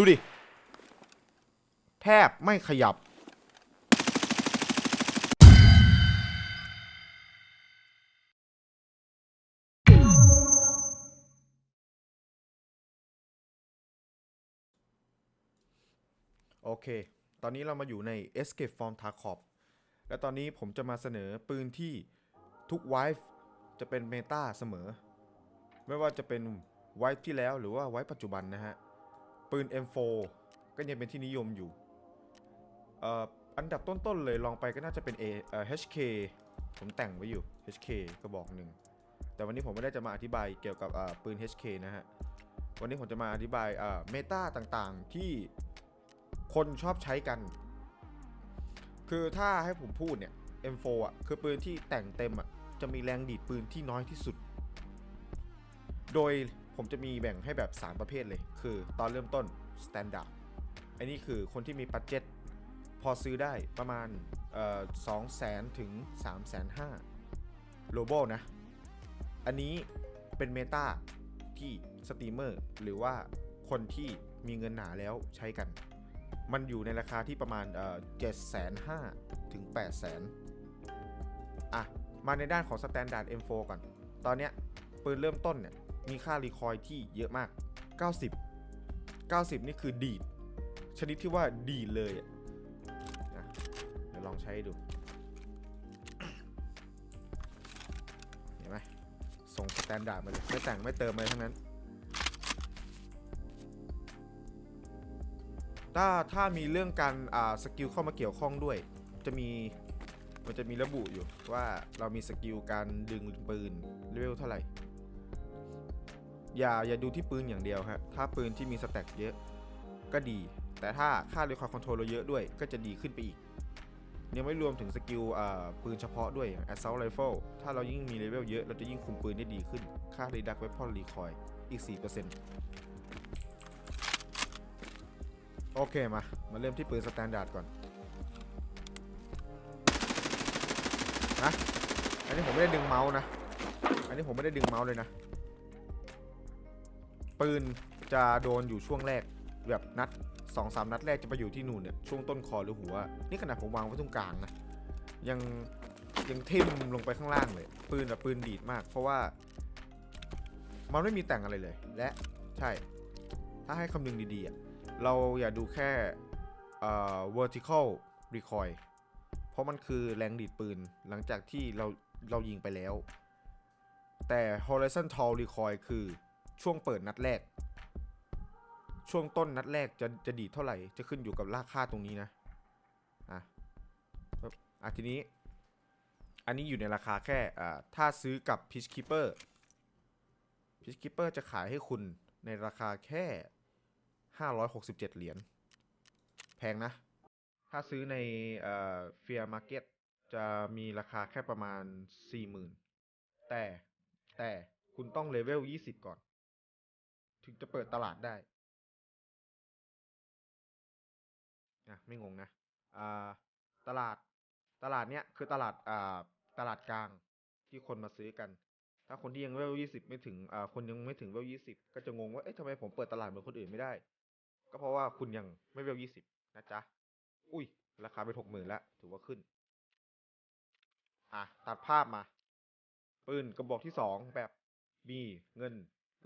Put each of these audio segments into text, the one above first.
ดูดิ แทบไม่ขยับ โอเค ตอนนี้เรามาอยู่ใน Escape from Tarkov และตอนนี้ผมจะมาเสนอปืนที่ทุก wife จะเป็นเมตาเสมอ ไม่ว่าจะเป็น wife ที่แล้วหรือว่า wife ปัจจุบันนะฮะ ปืน M4 ก็ยังเป็นที่นิยมอยู่เอ่ออันดับต้นๆเลยลองไปก็น่าจะเป็น A เอ่อ HK ผมแต่งไว้อยู่ HK ก็บอกหนึ่ง แต่วันนี้ผมไม่ได้จะมาอธิบายเกี่ยวกับปืน HK นะฮะ วันนี้ผมจะมาอธิบายเมตาต่างๆที่คนชอบใช้กัน คือถ้าให้ผมพูดเนี่ย M4 อะคือปืนที่แต่งเต็มอะจะมีแรงดีดปืนที่น้อยที่สุด โดย ผมจะมีแบ่งให้แบบ 3 ประเภทเลย คือตอนเริ่มต้น Standard อันนี้คือคนที่มีบัตเจตพอซื้อได้ประมาณสองแสนถึง3ามแสนห้าโลโบนะ อันนี้เป็นเมตาที่สตรีมเมอร์หรือว่าคนที่มีเงินหนาแล้วใช้กัน มันอยู่ในราคาที่ประมาณเจ็ดแสนห้าถึง8 0 0แสนอะ มาในด้านของ Standard M4 ก่อน ตอนเนี้ยปืนเริ่มต้นเนี่ย มีค่ารีคอยที่เยอะมาก 90 90 นี่คือดีด ชนิดที่ว่าดีดเลยอะอะเดี๋ยวลองใช้ดู เห็นไหมส่งสแตนดาร์ดมาเลย ไม่แต่งไม่เติมอะไรทั้งนั้น ถ้าถ้ามีเรื่องการอ่าสกิลเข้ามาเกี่ยวข้องด้วย จะมีมันจะมีระบุอยู่ว่าเรามีสกิลการดึงปืนเลเวลเท่าไหร่ อย่าอย่าดูที่ปืนอย่างเดียวครับถ้าปืนที่มีสแต็กเยอะก็ดี แต่ถ้าค่าเรคคอร์คอนโทรลเราเยอะด้วยก็จะดีขึ้นไปอีกยังไม่รวมถึงสกิลปืนเฉพาะด้วยอย่าง assault rifle ถ้าเรายิ่งมีเลเวลเยอะ เราจะยิ่งคุมปืนได้ดีขึ้น ค่า reduct weapon recoil อีก 4%โอเคมา มาเริ่มที่ปืนสแตนดาร์ดก่อนนะอันนี้ผมไม่ได้ดึงเมาส์นะ อันนี้ผมไม่ได้ดึงเมาส์เลยนะ ปืนจะโดนอยู่ช่วงแรกแบบนัดสองสามนัดแรกจะไปอยู่ที่นู่นเนี่ยช่วงต้นคอหรือหัว นี่ขนาดผมวางไว้ตรงกลางนะยังยังทิ่มลงไปข้างล่างเลย ปืนอะปืนดีดมาก เพราะว่า มันไม่มีแต่งอะไรเลย และใช่ ถ้าให้คำนึงดีๆอะเราอย่าดูแค่เอ่อ vertical recoil เพราะมันคือแรงดีดปืนหลังจากที่เราเรายิงไปแล้ว แต่ horizontal recoil คือ ช่วงเปิดนัดแรก ช่วงต้นนัดแรกจะจะดีเท่าไหร่ จะขึ้นอยู่กับราคาตรงนี้นะอะปึ๊บอะทีนี้ อันนี้อยู่ในราคาแค่อ่าถ้าซื้อกับ Peacekeeper Peacekeeper จะขายให้คุณในราคาแค่ 567 เหรียญแพงนะ ถ้าซื้อในเอ่อ Fair Market จะมีราคาแค่ประมาณ 40,000 แต่แต่คุณต้องเลเวล 20 ก่อน ถึงจะเปิดตลาดได้นะไม่งงนะอ่าตลาดตลาดเนี้ยคือตลาดอ่าตลาดกลางที่คนมาซื้อกัน ถ้าคนที่ยังเวล20ไม่ถึงอ่าคนยังไม่ถึงเวล20ก็จะงงว่าเอ๊ะทำไมผมเปิดตลาดเหมือนคนอื่นไม่ได้ ก็เพราะว่าคุณยังไม่เวล20นะจ๊ะอุ้ย ราคาไปหกหมื่นแล้วถือว่าขึ้น อะ ตัดภาพมาปืนกระบอกที่สองแบบมีเงิน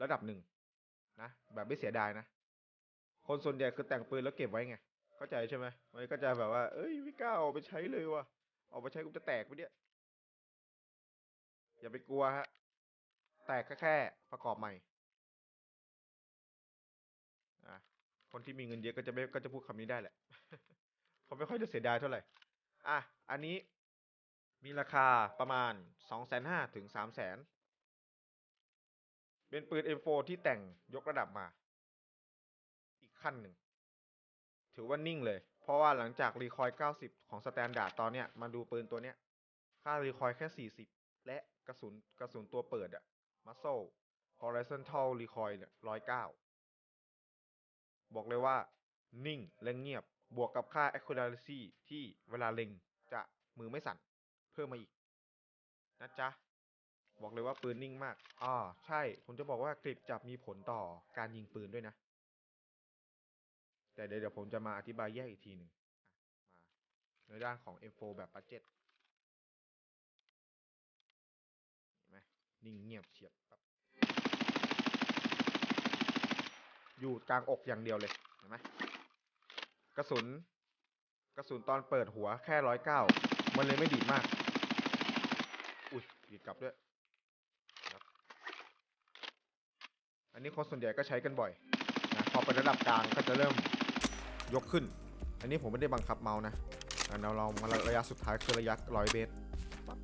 ระดับหนึ่ง นะแบบไม่เสียดายนะ คนส่วนใหญ่คือแต่งปืนแล้วเก็บไว้ไง เข้าใจใช่ไหมมันก็จะแบบว่า เอ้ยไม่กล้าเอาไปใช้เลยว่ะเอาไปใช้กูจะแตกไปเนี่ยอย่าไปกลัวฮะ แตกก็แค่ประกอบใหม่อะคนที่มีเงินเยอะก็จะไม่ก็จะพูดคำนี้ได้แหละเขาไม่ค่อยจะเสียดายเท่าไหร่ อะ อันนี้มีราคาประมาณสองแสนห้าถึงสามแสน เป็นปืน M4 ที่แต่งยกระดับมา อีกขั้นหนึ่ง ถือว่านิ่งเลย เพราะว่าหลังจากรีคอยล์90 ของสแตนดาร์ดตอนเนี้ยมาดูปืนตัวเนี้ย ค่ารีคอยล์แค่ 40 และกระสุนกระสุนตัวเปิดอะมัสโซ horizontal recoil เนี่ย 109 บอกเลยว่า นิ่งและเงียบ บวกกับค่า accuracy ที่เวลาเล็งจะมือไม่สั่น เพิ่มมาอีก นะจ๊ะ บอกเลยว่าปืนนิ่งมาก อ่า ใช่ ผมจะบอกว่ากริปจับมีผลต่อการยิงปืนด้วยนะ แต่เดี๋ยวเดี๋ยวผมจะมาอธิบายแยกอีกทีหนึ่งอะมา ในด้านของ M4 แบบบัจเจ็ตเห็นไหมนิ่งเงียบเฉียบแบบอยู่กลางอกอย่างเดียวเลย เห็นไหมกระสุน กระสุนตอนเปิดหัวแค่ร้อยเก้า มันเลยไม่ดีดมาก อุ้ยดีดกลับด้วยครับ อั นนี้คนส่วนใหญ่ก็ใช้กันบ่อยนะพอเป็นระดับกลางก็จะเริ่มยกขึ้น อันนี้ผมไม่ได้บังคับเมาส์นะเราลองมาระยะสุดท้ายคือระยะร้อยเมตรปั๊บ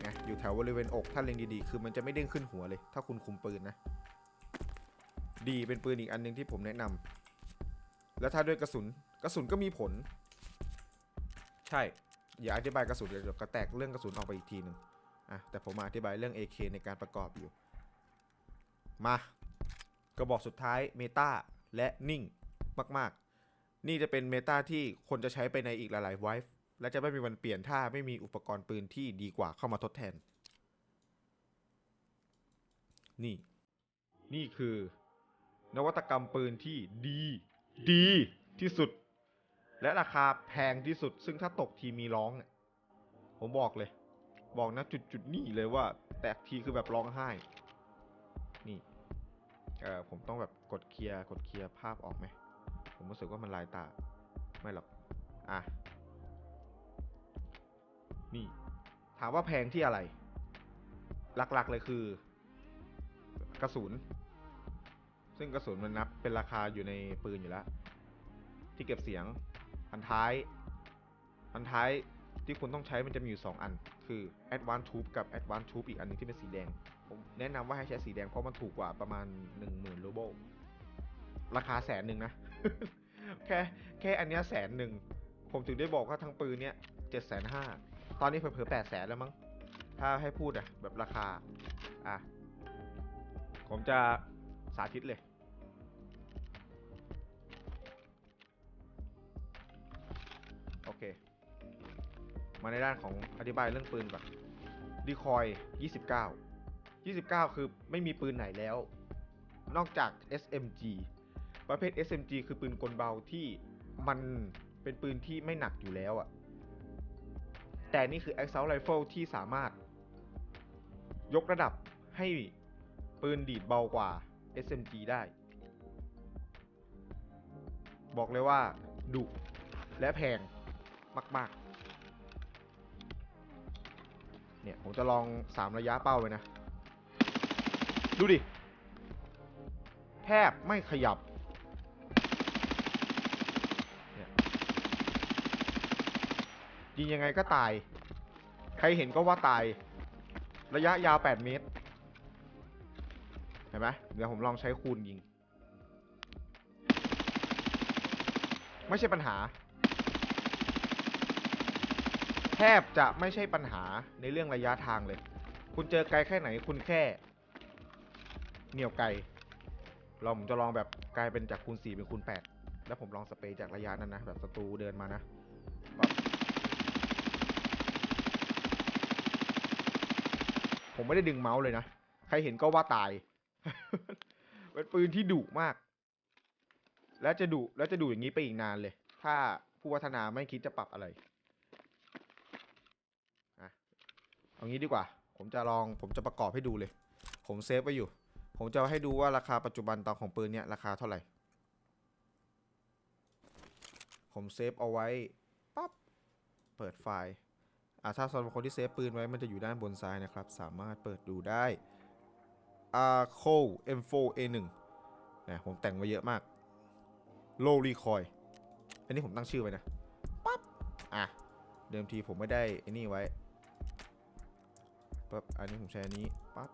ไงอยู่แถวบริเวณอกถ้าเล็งดีๆ คือมันจะไม่เด้งขึ้นหัวเลย ถ้าคุณคุมปืนนะ ดีเป็นปืนอีกอันหนึงที่ผมแนะนำแล้วถ้าด้วยกระสุนกระสุนก็มีผล ใช่ อย่าอธิบายกระสุนเดี๋ยวก็แตกเรื่องกระสุนออกไปอีกทีหนึ่ง อะแต่ผมมาอธิบายเรื่อง AK ในการประกอบอยู่ มากระบอกสุดท้ายเมตาและนิ่งมากๆ นี่จะเป็นเมตาที่คนจะใช้ไปในอีกหลายๆไวฟ์และจะไม่มีวันเปลี่ยนถ้าไม่มีอุปกรณ์ปืนที่ดีกว่าเข้ามาทดแทน นี่ นี่คือนวัตกรรมปืนที่ดี ดีที่สุด และราคาแพงที่สุด ซึ่งถ้าตกทีมีร้อง ผมบอกเลย บอกนะจุดจุดๆนี่เลยว่า แตกทีคือแบบร้องไห้ นี่เออผมต้องแบบกดเคลียร์กดเคลียร์ภาพออกไหม ผมรู้สึกว่ามันลายตา ไม่หรอก อะ นี่ ถามว่าแพงที่อะไร หลักๆเลยคือ กระสุน ซึ่งกระสุนมันนับเป็นราคาอยู่ในปืนอยู่แล้ว ที่เก็บเสียงอันท้ายอันท้าย ที่คุณต้องใช้มันจะมีอยู่ 2 อัน คือ Advanced Tube กับ Advanced Tube อีกอันนึงที่เป็นสีแดง ผมแนะนำว่าให้ใช้สีแดงเพราะมันถูกกว่าประมาณ 10,000รูเบิลราคาแสนหนึ่งนะ แค่แค่อันเนี้ยแสนหนึ่ง ผมถึงได้บอกว่าทั้งปืนเนี้ยเจ็ดแสนห้าตอนนี้เผลอๆแปดแสนแล้วมั้ง ถ้าให้พูดอะแบบราคา อะ ผมจะสาธิตเลยโอเค มาในด้านของอธิบายเรื่องปืนก่อนดีคอย 29 29 คือไม่มีปืนไหนแล้ว นอกจาก SMG ประเภท SMG คือปืนกลเบาที่มันเป็นปืนที่ไม่หนักอยู่แล้วอะแต่นี่คือ Assault Rifle ที่สามารถ ยกระดับให้ปืนดีดเบากว่า SMG ได้ บอกเลยว่าดุและแพงมาก ๆ เนี่ยผมจะลอง 3 ระยะเป้าไปนะ ดูดิ แทบไม่ขยับยยิงยังไงก็ตาย ใครเห็นก็ว่าตาย ระยะยาว 8 เมตร เห็นไหมเดี๋ยวผมลองใช้คูณยิง ไม่ใช่ปัญหา แทบจะไม่ใช่ปัญหาในเรื่องระยะทางเลย คุณเจอไกลแค่ไหนคุณแค่ เหนียวไกลเราผมจะลองแบบกลายเป็นจากคูณ4เป็นคูณ8แล้วผมลองสเปรย์จากระยะนั้นนะแบบศัตรูเดินมานะผมไม่ได้ดึงเมาส์เลยนะ ใครเห็นก็ว่าตาย เป็นปืนที่ดุมาก และจะดุและจะดุอย่างนี้ไปอีกนานเลย ถ้าผู้พัฒนาไม่คิดจะปรับอะไร อะ เอางี้ดีกว่า ผมจะลองผมจะประกอบให้ดูเลย ผมเซฟไว้อยู่ ผมจะให้ดูว่าราคาปัจจุบันตอนของปืนเนี่ยราคาเท่าไหร่ ผมเซฟเอาไว้ปั๊บเปิดไฟล์อ่าถ้าสำหรับคนที่เซฟปืนไว้มันจะอยู่ด้านบนซ้ายนะครับ สามารถเปิดดูได้ a r c o M4A1 นะผมแต่งไว้เยอะมาก Low Recoil อันนี้ผมตั้งชื่อไว้นะปั๊บอะ เดิมทีผมไม่ได้ไอ้นี่ไว้ ปั๊บอันนี้ผมใช้อันนี้ปั๊บ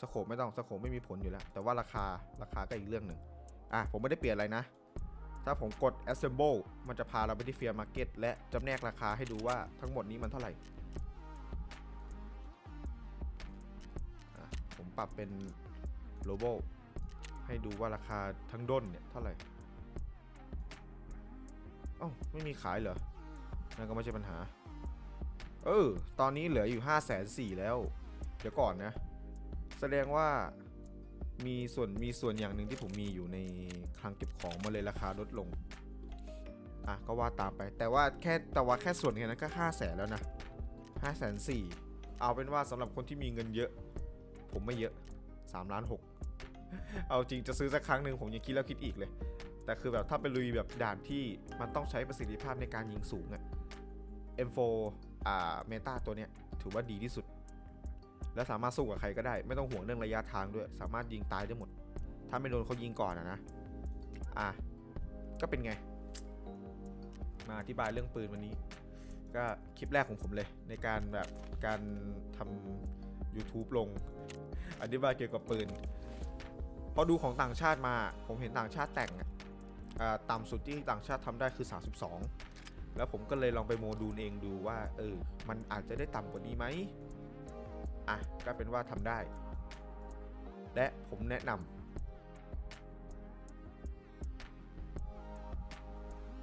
สโคปไม่ต้องสโคปไม่มีผลอยู่แล้ว แต่ว่าราคาราคาก็อีกเรื่องหนึ่งอะผมไม่ได้เปลี่ยนอะไรนะ ถ้าผมกด assemble มันจะพาเราไปที่ Fair Market และจำแนกราคาให้ดูว่าทั้งหมดนี้มันเท่าไหร่ผมปรับเป็น global ให้ดูว่าราคาทั้งด้นเนี่ยเท่าไหร่อ้าไม่มีขายเหรอนั่นก็ไม่ใช่ปัญหา เออ ตอนนี้เหลืออยู่5 4 0 0 0แล้ว เดี๋ยวก่อนนะ แสดงว่ามีส่วนมีส่วนอย่างหนึ่งที่ผมมีอยู่ในคลังเก็บของมาเลยราคาลดลง อะ ก็ว่าตามไป แต่ว่าแค่แต่ว่าแค่ส่วนแค่นั้นก็ห้าแสนแล้วนะห้าแสนสี่เอาเป็นว่าสำหรับคนที่มีเงินเยอะ ผมไม่เยอะสามล้านหกเอาจริงจะซื้อสักครั้งหนึ่งผมยังคิดแล้วคิดอีกเลย แต่คือแบบถ้าไปลุยแบบด่านที่มันต้องใช้ประสิทธิภาพในการยิงสูงอะ M4 อ่าเมตาตัวเนี้ยถือว่าดีที่สุด และสามารถสู้กับใครก็ได้ ไม่ต้องห่วงเรื่องระยะทางด้วย สามารถยิงตายได้หมด ถ้าไม่โดนเขายิงก่อนอะนะ อะ ก็เป็นไง มาอธิบายเรื่องปืนวันนี้ ก็คลิปแรกของผมเลย ในการแบบการทำ YouTube ลง อธิบายเกี่ยวกับปืนพอดูของต่างชาติมา ผมเห็นต่างชาติแต่งอะอ่าต่ำสุดที่ต่างชาติทำได้คือ 32 แล้วผมก็เลยลองไปโมดูลเองดูว่าเออมันอาจจะได้ต่ำกว่านี้ไหมอะก็เป็นว่าทำได้ และผมแนะนำ